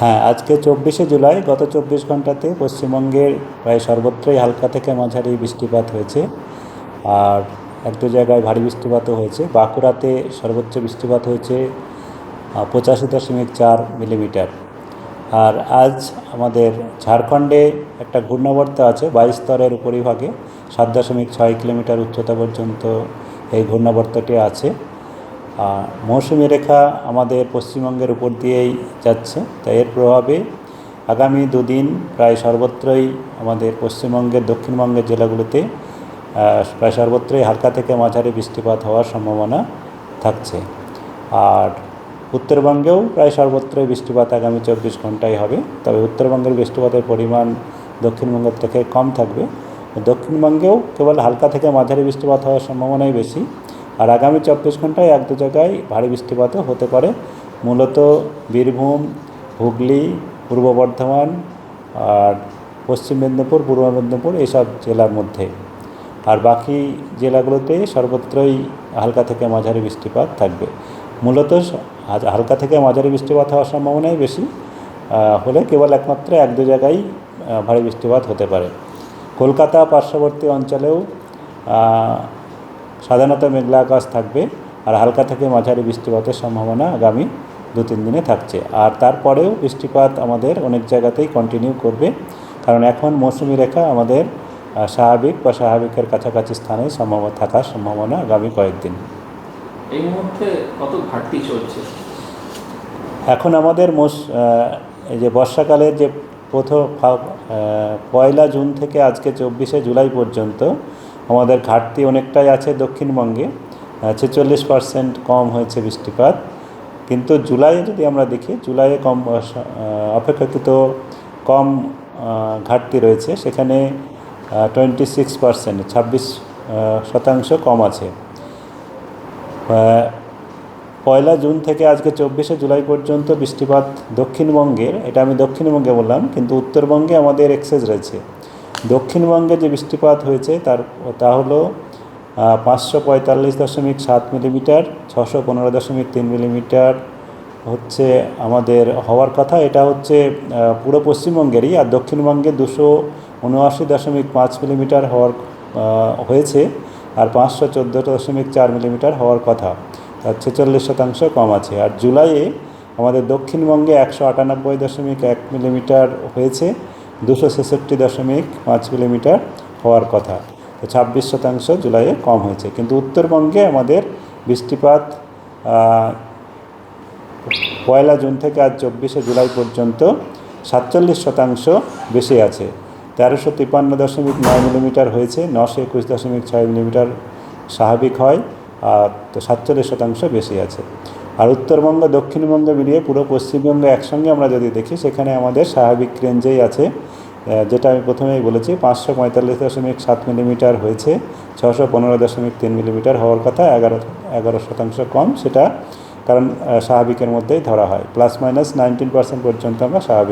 হ্যাঁ আজকে চব্বিশে জুলাই, গত চব্বিশ ঘন্টাতে পশ্চিমবঙ্গের প্রায় সর্বত্রই হালকা থেকে মাঝারি বৃষ্টিপাত হয়েছে। আর এক দু জায়গায় ভারী বৃষ্টিপাতও হয়েছে। বাঁকুড়াতে সর্বোচ্চ বৃষ্টিপাত হয়েছে পঁচাশি দশমিক চার মিলিমিটার। আর আজ আমাদের ঝাড়খণ্ডে একটা ঘূর্ণাবর্ত আছে, বাইশ স্তরের উপরিভাগে, সাত দশমিক ছয় কিলোমিটার উচ্চতা পর্যন্ত এই ঘূর্ণাবর্তটি আছে। মৌসুমী রেখা আমাদের পশ্চিমবঙ্গের উপর দিয়েই যাচ্ছে। তাই এর প্রভাবে আগামী দুদিন প্রায় সর্বত্রই আমাদের পশ্চিমবঙ্গের, দক্ষিণবঙ্গের জেলাগুলোতে প্রায় সর্বত্রই হালকা থেকে মাঝারি বৃষ্টিপাত হওয়ার সম্ভাবনা থাকছে। আর উত্তরবঙ্গেও প্রায় সর্বত্রই বৃষ্টিপাত আগামী চব্বিশ ঘন্টায় হবে। তবে উত্তরবঙ্গের বৃষ্টিপাতের পরিমাণ দক্ষিণবঙ্গের থেকে কম থাকবে। দক্ষিণবঙ্গেও কেবল হালকা থেকে মাঝারি বৃষ্টিপাত হওয়ার সম্ভাবনাই বেশি। আর আগামী চব্বিশ ঘন্টায় এক দু জায়গায় ভারী বৃষ্টিপাতও হতে পারে। মূলত বীরভূম, হুগলি, পূর্ব বর্ধমান আর পশ্চিম মেদিনীপুর, পূর্ব মেদিনীপুর এইসব জেলার মধ্যে। আর বাকি জেলাগুলোতে সর্বত্রই হালকা থেকে মাঝারি বৃষ্টিপাত থাকবে। মূলত হালকা থেকে মাঝারি বৃষ্টিপাত হওয়ার সম্ভাবনাই বেশি। হলে কেবল একমাত্র এক দু জায়গায় ভারী বৃষ্টিপাত হতে পারে। কলকাতা, পার্শ্ববর্তী অঞ্চলেও সাধারণত মেঘলা আকাশ থাকবে আর হালকা থেকে মাঝারি বৃষ্টিপাতের সম্ভাবনা আগামী দু তিন দিনে থাকছে। আর তারপরেও বৃষ্টিপাত আমাদের অনেক জায়গাতেই কন্টিনিউ করবে কারণ এখন মৌসুমি রেখা আমাদের স্বাভাবিক বা স্বাভাবিকের কাছাকাছি স্থানে সম্ভাবনা থাকার সম্ভাবনা আগামী কয়েকদিন। এই মুহূর্তে কত ঘাটতি চলছে? এখন আমাদের মোস এই যে বর্ষাকালের যে প্রথম পয়লা জুন থেকে আজকে চব্বিশে জুলাই পর্যন্ত আমাদের ঘাটতি অনেকটাই আছে দক্ষিণবঙ্গে ছেচল্লিশ পার্সেন্ট কম হয়েছে বৃষ্টিপাত। কিন্তু জুলাইয়ে যদি আমরা দেখি, জুলাইয়ে কম অপেক্ষাকৃত কম ঘাটতি রয়েছে। সেখানে টোয়েন্টি সিক্স পার্সেন্ট ছাব্বিশ শতাংশ কম আছে। পয়লা জুন থেকে আজকে চব্বিশে জুলাই পর্যন্ত বৃষ্টিপাত দক্ষিণবঙ্গের, এটা আমি দক্ষিণবঙ্গে বললাম, কিন্তু উত্তরবঙ্গে আমাদের এক্সেস রয়েছে। দক্ষিণবঙ্গে যে বৃষ্টিপাত হয়েছে তার, তা হলো পাঁচশো পঁয়তাল্লিশ দশমিক সাত মিলিমিটার, ছশো পনেরো দশমিক তিন মিলিমিটার হচ্ছে আমাদের হওয়ার কথা। এটা হচ্ছে পুরো পশ্চিমবঙ্গেরই আর দক্ষিণবঙ্গে দুশো উনআশি দশমিক পাঁচ মিলিমিটার হওয়ার হয়েছে আর পাঁচশো চোদ্দ দশমিক চার মিলিমিটার হওয়ার কথা। তার ছেচল্লিশ শতাংশ কম আছে। আর জুলাইয়ে আমাদের দক্ষিণবঙ্গে একশো আটানব্বই দশমিক এক মিলিমিটার হয়েছে। দুশো ছেষট্টি দশমিক পাঁচ মিলিমিটার হওয়ার কথা। তো ছাব্বিশ শতাংশ জুলাইয়ে কম হয়েছে। কিন্তু উত্তরবঙ্গে আমাদের বৃষ্টিপাত পয়লা জুন থেকে আজ চব্বিশে জুলাই পর্যন্ত সাতচল্লিশ শতাংশ বেশি আছে। তেরোশো তিপ্পান্ন দশমিক নয় মিলিমিটার হয়েছে। নশো একুশ দশমিক ছয় মিলিমিটার স্বাভাবিক হয়। আর তো সাতচল্লিশ শতাংশ বেশি আছে। আর উত্তরবঙ্গ, দক্ষিণবঙ্গ মিলিয়ে পুরো পশ্চিমবঙ্গ একসঙ্গে আমরা যদি দেখি, সেখানে আমাদের স্বাভাবিক রেঞ্জেই আছে যেটা আমি প্রথমেই বলেছি, পাঁচশো পঁয়তাল্লিশ দশমিক সাত মিলিমিটার হয়েছে, ছশো পনেরো দশমিক তিন মিলিমিটার হওয়ার কথা, এগারো এগারো শতাংশ কম সেটা কারণ স্বাভাবিকের মধ্যেই ধরা হয়। প্লাস মাইনাস নাইনটিন পার্সেন্ট পর্যন্ত আমরা স্বাভাবিক